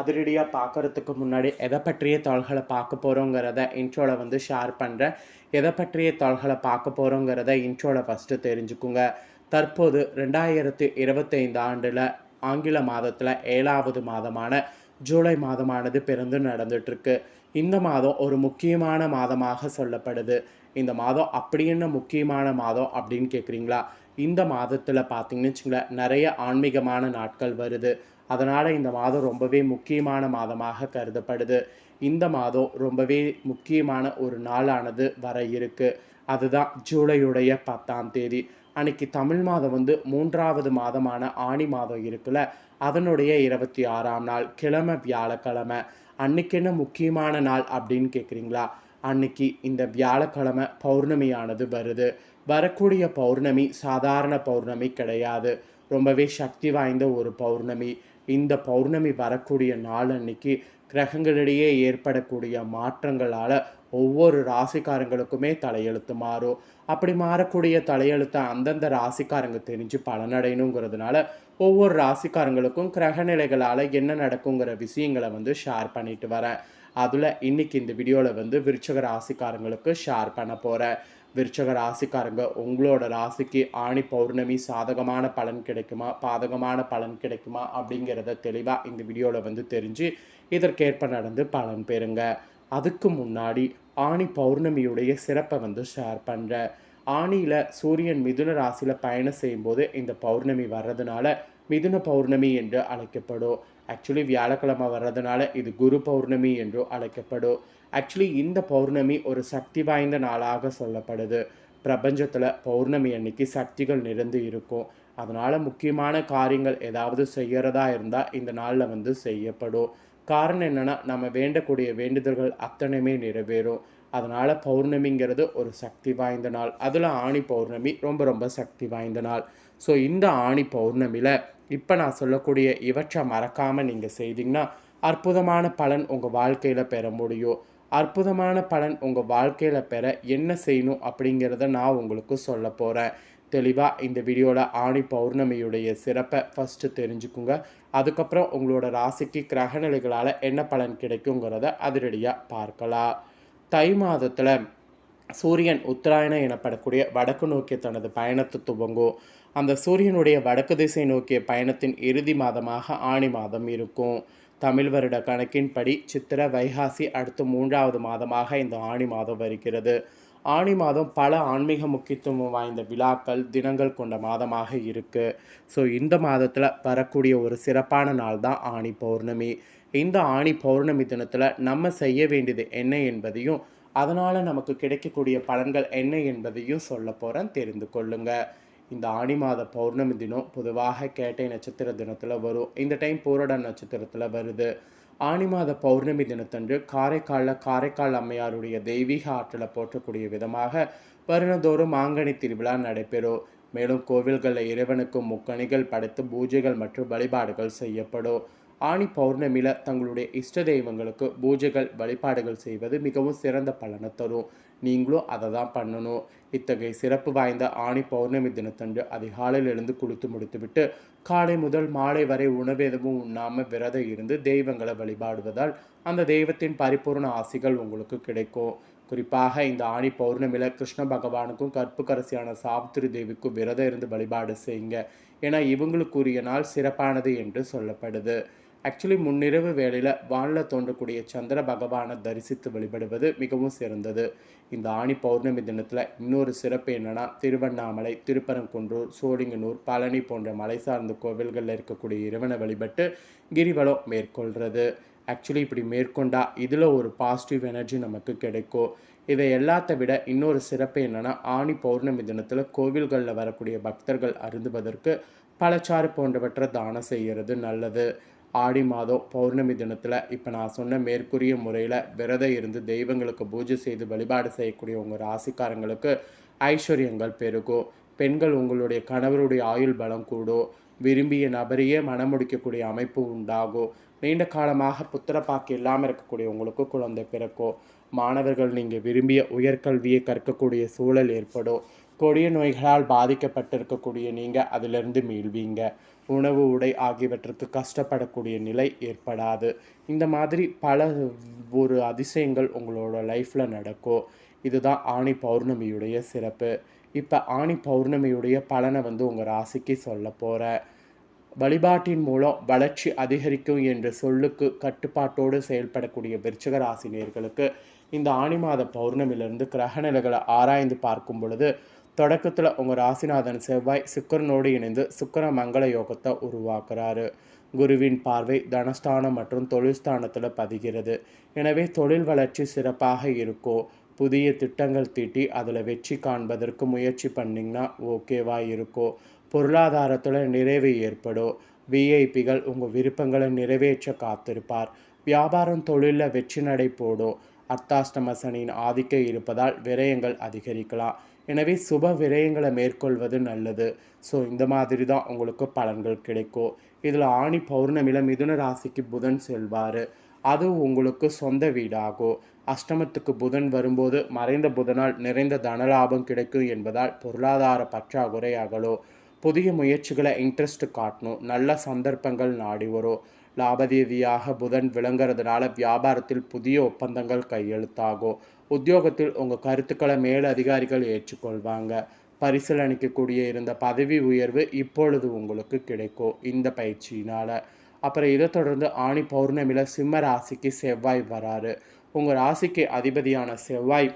அதிரடியாக பார்க்கறதுக்கு முன்னாடி எதை பற்றிய தாள்களை பார்க்க போகிறோங்கிறத இன்ட்ரோவில் வந்து ஷேர் பண்ணுறேன் எதை பற்றிய தாள்களை பார்க்க போகிறோங்கிறத இன்ட்ரோவில் ஃபஸ்ட்டு தெரிஞ்சுக்குங்க. தற்போது ரெண்டாயிரத்தி இருபத்தைந்து ஆண்டில் ஆங்கில மாதத்தில் ஏழாவது மாதமான ஜூலை மாதமானது பிறந்து நடந்துட்டுருக்கு. இந்த மாதம் ஒரு முக்கியமான மாதமாக சொல்லப்படுது. இந்த மாதம் அப்படி என்ன முக்கியமான மாதம் அப்படின்னு கேட்குறீங்களா இந்த மாதத்தில் பார்த்தீங்கன்னு வச்சுங்களேன் நிறைய ஆன்மீகமான நாட்கள் வருது. அதனால் இந்த மாதம் ரொம்பவே முக்கியமான மாதமாக கருதப்படுது. இந்த மாதம் ரொம்பவே முக்கியமான ஒரு நாளானது வர இருக்குது அதுதான் ஜூலையுடைய பத்தாம் தேதி. அன்னைக்கு தமிழ் மாதம் வந்து மூன்றாவது மாதமான ஆணி மாதம் இருக்குல்ல அதனுடைய இருபத்தி ஆறாம் நாள் கிழமை வியாழக்கிழமை. அன்னைக்கு என்ன முக்கியமான நாள் அப்படின்னு கேட்குறீங்களா அன்னைக்கு இந்த வியாழக்கிழமை பௌர்ணமியானது வருது. வரக்கூடிய பௌர்ணமி சாதாரண பௌர்ணமி கிடையாது. ரொம்பவே சக்தி வாய்ந்த ஒரு பௌர்ணமி. இந்த பௌர்ணமி வரக்கூடிய நாள் அன்னைக்கு கிரகங்களிடையே ஏற்படக்கூடிய மாற்றங்களால் ஒவ்வொரு ராசிக்காரங்களுக்குமே தலையெழுத்து மாறும். அப்படி மாறக்கூடிய தலையெழுத்தை அந்தந்த ராசிக்காரங்க தெரிஞ்சு பலனடையணுங்கிறதுனால ஒவ்வொரு ராசிக்காரங்களுக்கும் கிரகநிலைகளால் என்ன நடக்குங்கிற விஷயங்களை வந்து ஷேர் பண்ணிட்டு வரேன். அதில் இன்னைக்கு இந்த வீடியோவில் வந்து விருச்சக ராசிக்காரங்களுக்கு ஷேர் பண்ண போகிறேன் விருச்சக ராசிக்காரங்க உங்களோட ராசிக்கு ஆணி பௌர்ணமி சாதகமான பலன் கிடைக்குமா? பாதகமான பலன் கிடைக்குமா? அப்படிங்கிறத தெளிவாக இந்த வீடியோவில் வந்து தெரிஞ்சு இதற்கேற்ப நடந்து பலன் பெறுங்க. அதுக்கு முன்னாடி ஆணி பௌர்ணமியுடைய சிறப்பை வந்து ஷேர் பண்ணுறேன் ஆணியில் சூரியன் மிதுன ராசியில் பயணம் செய்யும்போது இந்த பௌர்ணமி வர்றதுனால மிதுன பௌர்ணமி என்று அழைக்கப்படும். ஆக்சுவலி வியாழக்கிழமை வர்றதுனால இது குரு பௌர்ணமி என்றும் அழைக்கப்படும். ஆக்சுவலி இந்த பௌர்ணமி ஒரு சக்தி வாய்ந்த நாளாக சொல்லப்படுது. பிரபஞ்சத்தில் பௌர்ணமி அன்னைக்கு சக்திகள் நிறைந்து இருக்கும். அதனால் முக்கியமான காரியங்கள் ஏதாவது செய்கிறதா இருந்தால் இந்த நாளில் வந்து செய்யப்படும். காரணம் என்னென்னா நம்ம வேண்டக்கூடிய வேண்டுதல்கள் அத்தனையுமே நிறைவேறும். அதனால் பௌர்ணமிங்கிறது ஒரு சக்தி வாய்ந்த நாள். அதில் ஆணி பௌர்ணமி ரொம்ப ரொம்ப சக்தி வாய்ந்த நாள். ஸோ இந்த ஆணி பௌர்ணமியில் இப்போ நான் சொல்லக்கூடிய இவற்றை மறக்காமல் நீங்கள் செய்தீங்கன்னா அற்புதமான பலன் உங்கள் வாழ்க்கையில் பெற முடியும். அற்புதமான பலன் உங்கள் வாழ்க்கையில் பெற என்ன செய்யணும் அப்படிங்கிறத நான் உங்களுக்கு சொல்ல போகிறேன் தெளிவாக இந்த வீடியோவில் ஆணி பௌர்ணமியுடைய சிறப்பை ஃபஸ்ட்டு தெரிஞ்சுக்குங்க. அதுக்கப்புறம் உங்களோட ராசிக்கு கிரகநிலைகளால் என்ன பலன் கிடைக்குங்கிறத அதிரடியாக பார்க்கலாம். தை மாதத்தில் சூரியன் உத்தராயணம் எனப்படக்கூடிய வடக்கு நோக்கி தனது பயணத்தை துவங்கும். அந்த சூரியனுடைய வடக்கு திசை நோக்கிய பயணத்தின் இறுதி மாதமாக ஆணி மாதம் இருக்கும். தமிழ் வருட கணக்கின்படி சித்திர வைகாசி அடுத்து மூன்றாவது மாதமாக இந்த ஆணி மாதம் வருகிறது. ஆணி மாதம் பல ஆன்மீக முக்கியத்துவம் வாய்ந்த விழாக்கள் தினங்கள் கொண்ட மாதமாக இருக்குது ஸோ இந்த மாதத்தில் வரக்கூடிய ஒரு சிறப்பான நாள் தான் ஆணி பௌர்ணமி. இந்த ஆணி பௌர்ணமி தினத்தில் நம்ம செய்ய வேண்டியது என்ன என்பதையும் அதனால் நமக்கு கிடைக்கக்கூடிய பலன்கள் என்ன என்பதையும் சொல்ல போகிறேன் தெரிந்து கொள்ளுங்கள் இந்த ஆணி மாத பௌர்ணமி தினம் பொதுவாக கேட்டை நட்சத்திர தினத்தில் வரும். இந்த டைம் பூரட நட்சத்திரத்தில் வருது. ஆனி மாத பௌர்ணமி தினத்தன்று காரைக்காலில் காரைக்கால் அம்மையாருடைய தெய்வீக ஆற்றலை போற்றக்கூடிய விதமாக வருடந்தோறும் மாங்கனி திருவிழா நடைபெறும். மேலும் கோவில்களில் இறைவனுக்கு முக்கணிகள் படைத்து பூஜைகள் மற்றும் வழிபாடுகள் செய்யப்படும். ஆணி பௌர்ணமியில் தங்களுடைய இஷ்ட தெய்வங்களுக்கு பூஜைகள் வழிபாடுகள் செய்வது மிகவும் சிறந்த பலனை தரும். நீங்களும் அதை தான் பண்ணணும். இத்தகைய சிறப்பு வாய்ந்த ஆணி பௌர்ணமி தினத்தன்று அதிகாலையில் எழுந்து குளித்து முடித்துவிட்டு காலை முதல் மாலை வரை உணவு எதுவும் உண்ணாமல் விரதம் இருந்து தெய்வங்களை வழிபாடுவதால் அந்த தெய்வத்தின் பரிபூர்ண ஆசிகள் உங்களுக்கு கிடைக்கும். குறிப்பாக இந்த ஆணி பௌர்ணமியில் கிருஷ்ண பகவானுக்கும் கற்புக்கரசியான சாவித்திரி தேவிக்கும் விரதம் இருந்து வழிபாடு செய்யுங்க. ஏன்னா இவங்களுக்குரிய நாள் சிறப்பானது என்று சொல்லப்படுது. ஆக்சுவலி முன்னிரவு வேளையில் வானில் தோன்றக்கூடிய சந்திர பகவானை தரிசித்து வழிபடுவது மிகவும் சிறந்தது. இந்த ஆணி பௌர்ணமி தினத்தில் இன்னொரு சிறப்பு என்னென்னா திருவண்ணாமலை திருப்பரங்குன்றூர் சோழிங்கனூர் பழனி போன்ற மலை சார்ந்த கோவில்களில் இருக்கக்கூடிய இறைவனை வழிபட்டு கிரிவலம் மேற்கொள்கிறது ஆக்சுவலி இப்படி மேற்கொண்டா இதில் ஒரு பாசிட்டிவ் எனர்ஜி நமக்கு கிடைக்கும். இதை எல்லாத்த விட இன்னொரு சிறப்பு என்னென்னா ஆணி பௌர்ணமி தினத்தில் கோவில்களில் வரக்கூடிய பக்தர்கள் அருந்துவதற்கு பழச்சாறு போன்றவற்றை தானம் செய்கிறது நல்லது. ஆடி மாதம் பௌர்ணமி தினத்தில் இப்போ நான் சொன்ன மேற்கூறிய முறையில் விரதம் இருந்து தெய்வங்களுக்கு பூஜை செய்து வழிபாடு செய்யக்கூடிய உங்கள் ராசிக்காரங்களுக்கு ஐஸ்வர்யங்கள் பெருகும். பெண்கள் உங்களுடைய கணவருடைய ஆயுள் பலம் கூடும். விரும்பிய நபரையே மனமுடிக்கக்கூடிய அமைப்பு உண்டாகும். நீண்ட காலமாக புத்திரப்பாக்கு இல்லாமல் இருக்கக்கூடிய உங்களுக்கு குழந்தை பிறக்கும். மாணவர்கள் நீங்கள் விரும்பிய உயர்கல்வியை கற்கக்கூடிய சூழல் ஏற்படும். கொடிய நோய்களால் பாதிக்கப்பட்டிருக்கக்கூடிய நீங்கள் அதிலிருந்து மீள்வீங்க. உணவு உடை ஆகியவற்றுக்கு கஷ்டப்படக்கூடிய நிலை ஏற்படாது. இந்த மாதிரி பல ஒரு அதிசயங்கள் உங்களோட லைஃப்பில் நடக்கும் இதுதான் ஆணி பௌர்ணமியுடைய சிறப்பு. இப்போ ஆணி பௌர்ணமியுடைய பலனை வந்து உங்கள் ராசிக்கு சொல்ல போகிறேன் வழிபாட்டின் மூலம் வளர்ச்சி அதிகரிக்கும் என்ற சொல்லுக்கு கட்டுப்பாட்டோடு செயல்படக்கூடிய விருச்சக ராசினியர்களுக்கு இந்த ஆணி மாத பௌர்ணமியிலிருந்து கிரகநிலைகளை ஆராய்ந்து பார்க்கும் பொழுது தொடக்கத்தில் உங்கள் ராசிநாதன் செவ்வாய் சுக்கிரனோடு இணைந்து சுக்கர மங்கள யோகத்தை உருவாக்குறாரு. குருவின் பார்வை தனஸ்தானம் மற்றும் தொழில்ஸ்தானத்தில் பதிகிறது. எனவே தொழில் வளர்ச்சி சிறப்பாக இருக்கும் புதிய திட்டங்கள் தீட்டி அதில் வெற்றி காண்பதற்கு முயற்சி பண்ணிங்கன்னா ஓகேவாக இருக்கும் பொருளாதாரத்தில் நிறைவு ஏற்படும் விஐபிகள் உங்கள் விருப்பங்களை நிறைவேற்ற காத்திருப்பார். வியாபாரம் தொழிலில் வெற்றி நடை போடும் அர்த்தாஷ்டம சனியின் ஆதிக்கம் இருப்பதால் விரயங்கள் அதிகரிக்கலாம். எனவே சுப விரயங்களை மேற்கொள்வது நல்லது. ஸோ இந்த மாதிரி தான் உங்களுக்கு பலன்கள் கிடைக்கும். இதில் ஆணி பௌர்ணமியில் மிதுன ராசிக்கு புதன் செல்வார். அது உங்களுக்கு சொந்த வீடாகும். அஷ்டமத்துக்கு புதன் வரும்போது மறைந்த புதனால் நிறைந்த தனலாபம் கிடைக்கும் என்பதால் பொருளாதார பற்றாக்குறை அகலோ புதிய முயற்சிகளை இன்ட்ரெஸ்ட் காட்டணும். நல்ல சந்தர்ப்பங்கள் நாடி வரும். லாபதேவியாக புதன் விளங்குறதுனால வியாபாரத்தில் புதிய ஒப்பந்தங்கள் கையெழுத்தாகும் உத்தியோகத்தில் உங்கள் கருத்துக்களை மேல் அதிகாரிகள் ஏற்றுக்கொள்வாங்க. பரிசீலனைக்கக்கூடிய இருந்த பதவி உயர்வு இப்பொழுது உங்களுக்கு கிடைக்கும் இந்த பயிற்சியினால். அப்புறம் இதை தொடர்ந்து ஆணி பௌர்ணமியில் சிம்ம ராசிக்கு செவ்வாய் வராரு. உங்கள் ராசிக்கு அதிபதியான செவ்வாய்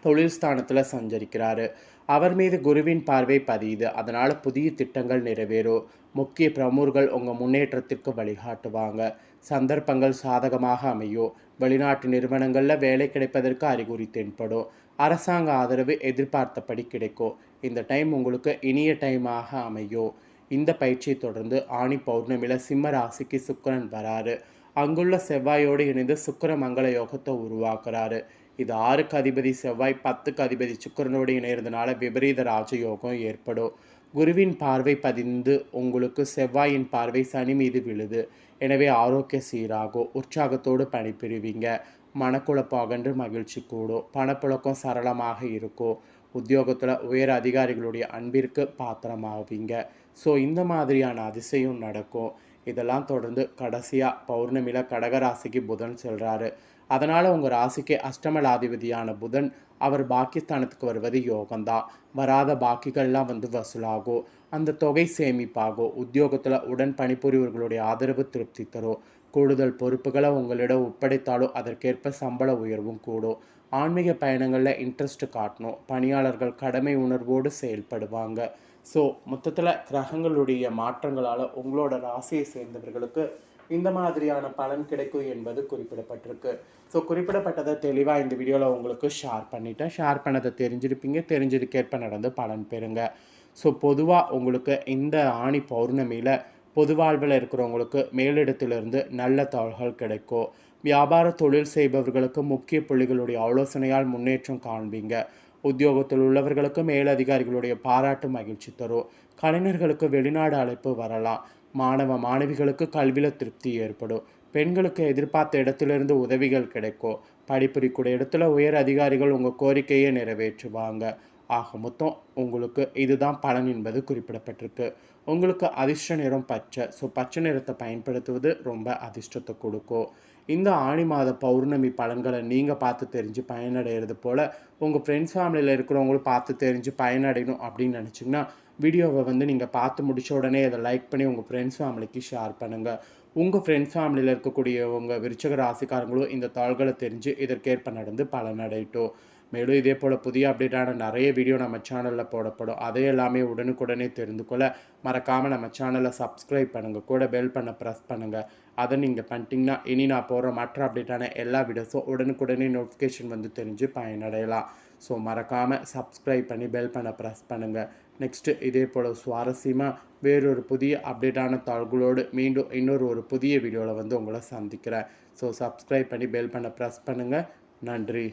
தொழில் ஸ்தானத்தில் சஞ்சரிக்கிறாரு. அவர் மீது குருவின் பார்வை பதியுது. அதனால் புதிய திட்டங்கள் நிறைவேறும் முக்கிய பிரமுகர்கள் உங்கள் முன்னேற்றத்திற்கு வழிகாட்டுவாங்க. சந்தர்ப்பங்கள் சாதகமாக அமையும் வெளிநாட்டு நிறுவனங்களில் வேலை கிடைப்பதற்கு அறிகுறி தென்படும் அரசாங்க ஆதரவு எதிர்பார்த்தபடி கிடைக்கும் இந்த டைம் உங்களுக்கு இனிய டைமாக அமையும் இந்த பயிற்சியை தொடர்ந்து ஆணி பௌர்ணமியில் சிம்ம ராசிக்கு சுக்கரன் வராரு. அங்குள்ள செவ்வாயோடு இணைந்து சுக்கர மங்கள யோகத்தை உருவாக்குறாரு. இது ஆறுக்கு அதிபதி செவ்வாய் பத்துக்கு அதிபதி சுக்கரனோடு இணைறதுனால விபரீத ராஜயோகம் ஏற்படும். குருவின் பார்வை பதிந்து உங்களுக்கு செவ்வாயின் பார்வை சனி மீது விழுது. எனவே ஆரோக்கிய சீராகும். உற்சாகத்தோடு பணிபுரிவீங்க. மனக்குழப்பம் அகன்று மகிழ்ச்சி கூடும். பணப்புழக்கம் சரளமாக இருக்கும். உத்தியோகத்தில் உயர் அதிகாரிகளுடைய அன்பிற்கு பாத்திரமாவீங்க. ஸோ இந்த மாதிரியான அதிசயம் நடக்கும். இதெல்லாம் தொடர்ந்து கடைசியாக பௌர்ணமியில் கடகராசிக்கு புதன் செல்கிறாரு அதனால் உங்கள் ராசிக்கு அஷ்டமலாதிபதியான புதன் அவர் பாக்கியஸ்தானத்துக்கு வருவது யோகம்தான். வராத பாக்கிகள்லாம் வந்து வசூலாகும். அந்த தொகை சேமிப்பாகும். உத்தியோகத்தில் உடன் பணிபுரிவர்களுடைய ஆதரவு திருப்தி தரும். கூடுதல் பொறுப்புகளை உங்களிடம் ஒப்படைத்தாலும் அதற்கேற்ப சம்பள உயர்வும் கூடும். ஆன்மீக பயணங்களில் இன்ட்ரெஸ்ட் காட்டணும். பணியாளர்கள் கடமை உணர்வோடு செயல்படுவாங்க. ஸோ மொத்தத்தில் கிரகங்களுடைய மாற்றங்களால் உங்களோட ராசியை சேர்ந்தவர்களுக்கு இந்த மாதிரியான பலன் கிடைக்கும் என்பது குறிப்பிடப்பட்டிருக்கு. ஸோ குறிப்பிடப்பட்டதை தெளிவாக இந்த வீடியோவில் உங்களுக்கு ஷேர் பண்ணிட்டேன். ஷேர் பண்ணதை தெரிஞ்சிருப்பீங்க. தெரிஞ்சதுக்கேற்ப நடந்து பலன் பெறுங்க. ஸோ பொதுவாக உங்களுக்கு இந்த ஆணி பௌர்ணமியில் பொது வாழ்வில் இருக்கிறவங்களுக்கு மேலிடத்திலிருந்து நல்ல தகவல்கள் கிடைக்கும். வியாபார தொழில் செய்பவர்களுக்கு முக்கிய புள்ளிகளுடைய ஆலோசனையால் முன்னேற்றம் காண்பீங்க. உத்தியோகத்தில் உள்ளவர்களுக்கு மேலதிகாரிகளுடைய பாராட்டு மகிழ்ச்சி தரும். கலைஞர்களுக்கு வெளிநாடு அழைப்பு வரலாம். மாணவ மாணவிகளுக்கு கல்வியில் திருப்தி ஏற்படும். பெண்களுக்கு எதிர்பார்த்த இடத்துலேருந்து உதவிகள் கிடைக்கும். படிப்புரிக்கூடிய இடத்துல உயர் அதிகாரிகள் உங்கள் கோரிக்கையை நிறைவேற்றுவாங்க. ஆக மொத்தம் உங்களுக்கு இதுதான் பலன் என்பது குறிப்பிடப்பட்டிருக்கு. உங்களுக்கு அதிர்ஷ்ட நிறம் பச்சை. ஸோ பச்சை நிறத்தை பயன்படுத்துவது ரொம்ப அதிர்ஷ்டத்தை கொடுக்கும். இந்த ஆணி மாத பௌர்ணமி பலன்களை நீங்கள் பார்த்து தெரிஞ்சு பயனடைகிறது போல் உங்கள் ஃப்ரெண்ட்ஸ் ஃபேமிலியில் இருக்கிறவங்களும் பார்த்து தெரிஞ்சு பயனடையணும் அப்படின்னு நினச்சிங்கன்னா வீடியோவை வந்து நீங்கள் பார்த்து முடிச்ச உடனே அதை லைக் பண்ணி உங்கள் ஃப்ரெண்ட்ஸ் ஃபேமிலிக்கு ஷேர் பண்ணுங்கள் உங்கள் ஃப்ரெண்ட்ஸ் ஃபேமிலியில் இருக்கக்கூடியவங்க விருச்சக ராசிக்காரங்களும் இந்த தாள்களை தெரிஞ்சு இதற்கேற்ப நடந்து பலனடையட்டும். மேலும் இதே போல் புதிய அப்டேட்டான நிறைய வீடியோ நம்ம சேனலில் போடப்படும். அதை எல்லாமே உடனுக்குடனே தெரிந்து கொள்ள மறக்காமல் நம்ம சேனலை சப்ஸ்கிரைப் பண்ணுங்கள் கூட பெல் பண்ண ப்ரெஸ் பண்ணுங்கள் அதை நீங்கள் பண்ணிட்டீங்கன்னா இனி நான் போகிற மற்ற அப்டேட்டான எல்லா வீடியோஸும் உடனுக்குடனே நோட்டிஃபிகேஷன் வந்து தெரிஞ்சு பயனடையலாம். ஸோ மறக்காமல் சப்ஸ்கிரைப் பண்ணி பெல் பண்ண ப்ரெஸ் பண்ணுங்கள் நெக்ஸ்ட்டு இதே போல் சுவாரஸ்யமாக வேறொரு புதிய அப்டேட்டான தாள்களோடு மீண்டும் இன்னொரு ஒரு புதிய வீடியோவில் வந்து உங்களை சந்திக்கிறேன். ஸோ சப்ஸ்கிரைப் பண்ணி பெல் பண்ண ப்ரெஸ் பண்ணுங்கள் நன்றி.